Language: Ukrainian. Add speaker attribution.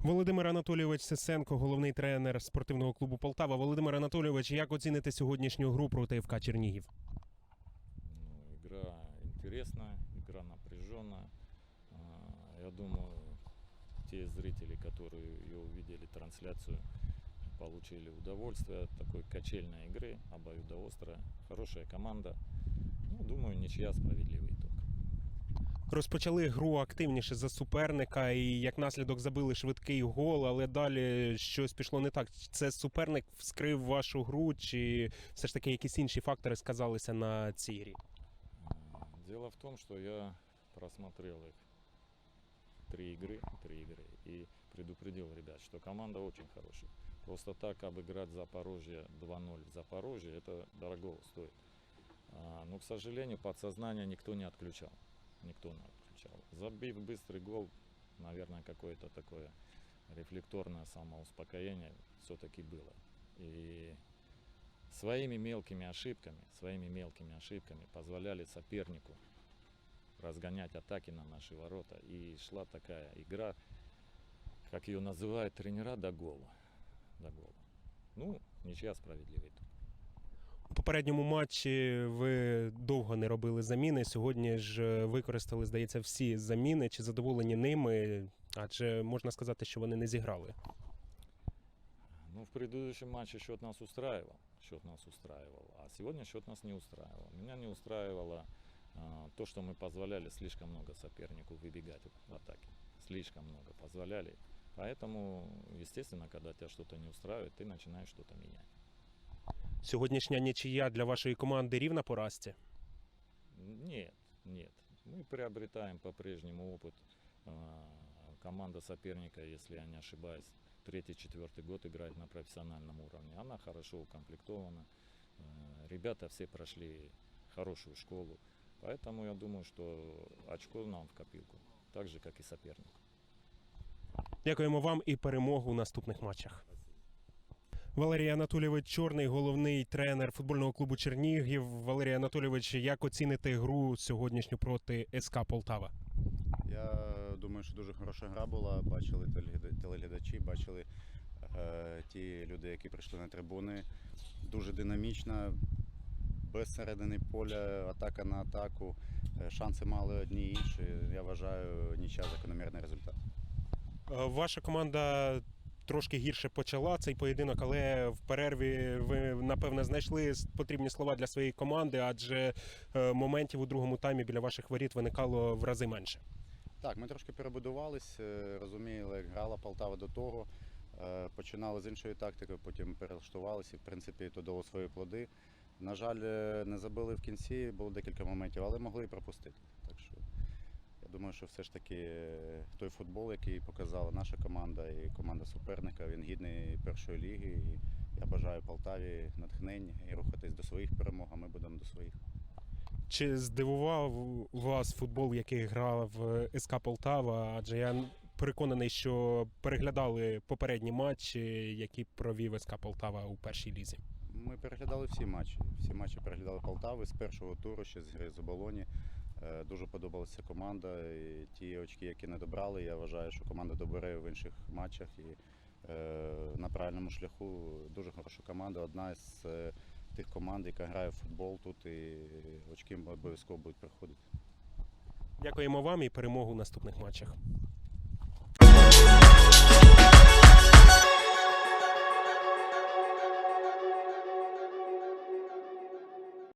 Speaker 1: Володимир Анатолійович Сисенко, головний тренер спортивного клубу Полтава. Володимир Анатолійович, як оціните сьогоднішню гру проти ФК Чернігів?
Speaker 2: Ну, игра интересная, игра напряженная. А, Я думаю, те зрители, которые ее увидели трансляцию, получили удовольствие от такой качельной игры, обоюдоострая, хорошая команда. Ну, думаю, ничья справедливый итог.
Speaker 1: Розпочали гру активніше за суперника, і як наслідок забили швидкий гол, але далі щось пішло не так. Це суперник вскрив вашу гру, чи все ж таки якісь інші фактори сказалися на цій грі?
Speaker 2: А, Дело в том, что я просмотрел их три игры, три игры и предупредил ребят, что команда очень хорошая. Просто так обыграть Запорожье 2-0 в Запорожье, это дорого стоит. А, Но, к сожалению, подсознание никто не отключал. Никто не отключал. Забив быстрый гол, наверное, какое-то такое рефлекторное самоуспокоение все-таки было. И своими мелкими ошибками, своими мелкими ошибками позволяли сопернику разгонять атаки на наши ворота. И шла такая игра, как ее называют тренера, до гола. До гола. Ну, ничья справедливый итог.
Speaker 1: У попередньому матчі ви довго не робили заміни. Сьогодні ж е, використали, здається, всі заміни. Чи задоволені ними? Адже можна сказати, що вони не зіграли.
Speaker 2: Ну, в предыдущем матче счет нас устраивал. Счет нас устраивал. А сегодня счет нас не устраивал. Меня не устраивало а, то, что мы позволяли слишком много сопернику выбегать в атаке. Слишком много позволяли. Поэтому, естественно, когда тебя что-то не устраивает, ты начинаешь что-то менять.
Speaker 1: Сьогоднішня нічия для вашої команди рівна поразці.
Speaker 2: Нет, нет. Мы приобретаем по-прежнему опыт. А, Команда соперника, если я не ошибаюсь, третий-четвертый год играет на профессиональном уровне. Она хорошо укомплектована. Э, Ребята все прошли хорошую школу. Поэтому я думаю, что очко нам в копилку. Так же, как и соперник.
Speaker 1: Дякуємо вам і перемогу у наступних матчах. Валерій Анатолійович Чорний, головний тренер футбольного клубу Чернігів. Валерій Анатолійович, як оціните гру сьогоднішню проти СК Полтава?
Speaker 3: Я думаю, що дуже хороша гра була. Бачили телеглядачі, бачили е, ті люди, які прийшли на трибуни. Дуже динамічна, без середини поля, атака на атаку. Е, Шанси мали одні і інші. Я вважаю, нічия закономірний результат.
Speaker 1: Е, Ваша команда трошки гірше почала цей поєдинок, але в перерві ви напевне знайшли потрібні слова для своєї команди, адже е, моментів у другому таймі біля ваших воріт виникало в рази менше.
Speaker 3: Так, ми трошки перебудувались, е, розуміли, як грала Полтава до того. Е, Починали з іншої тактики, потім перелаштувалися і, в принципі, то дало свої плоди. На жаль, не забили в кінці, було декілька моментів, але могли і пропустити. Так що думаю, що все ж таки е, той футбол, який показала наша команда і команда суперника, він гідний першої ліги. І я бажаю Полтаві натхнення і рухатись до своїх перемог, а ми будемо до своїх.
Speaker 1: Чи здивував вас футбол, який грав СК Полтава? Адже я переконаний, що переглядали попередні матчі, які провів СК Полтава у першій лізі.
Speaker 3: Ми переглядали всі матчі. Всі матчі переглядали Полтави з першого туру, ще з гри з оболоні. Е, Дуже подобалася команда. І ті очки, які не добрали, я вважаю, що команда добере в інших матчах і е, на правильному шляху. Дуже хороша команда. Одна з е, тих команд, яка грає в футбол тут, і очки обов'язково будуть приходити.
Speaker 1: Дякуємо вам і перемогу у наступних матчах.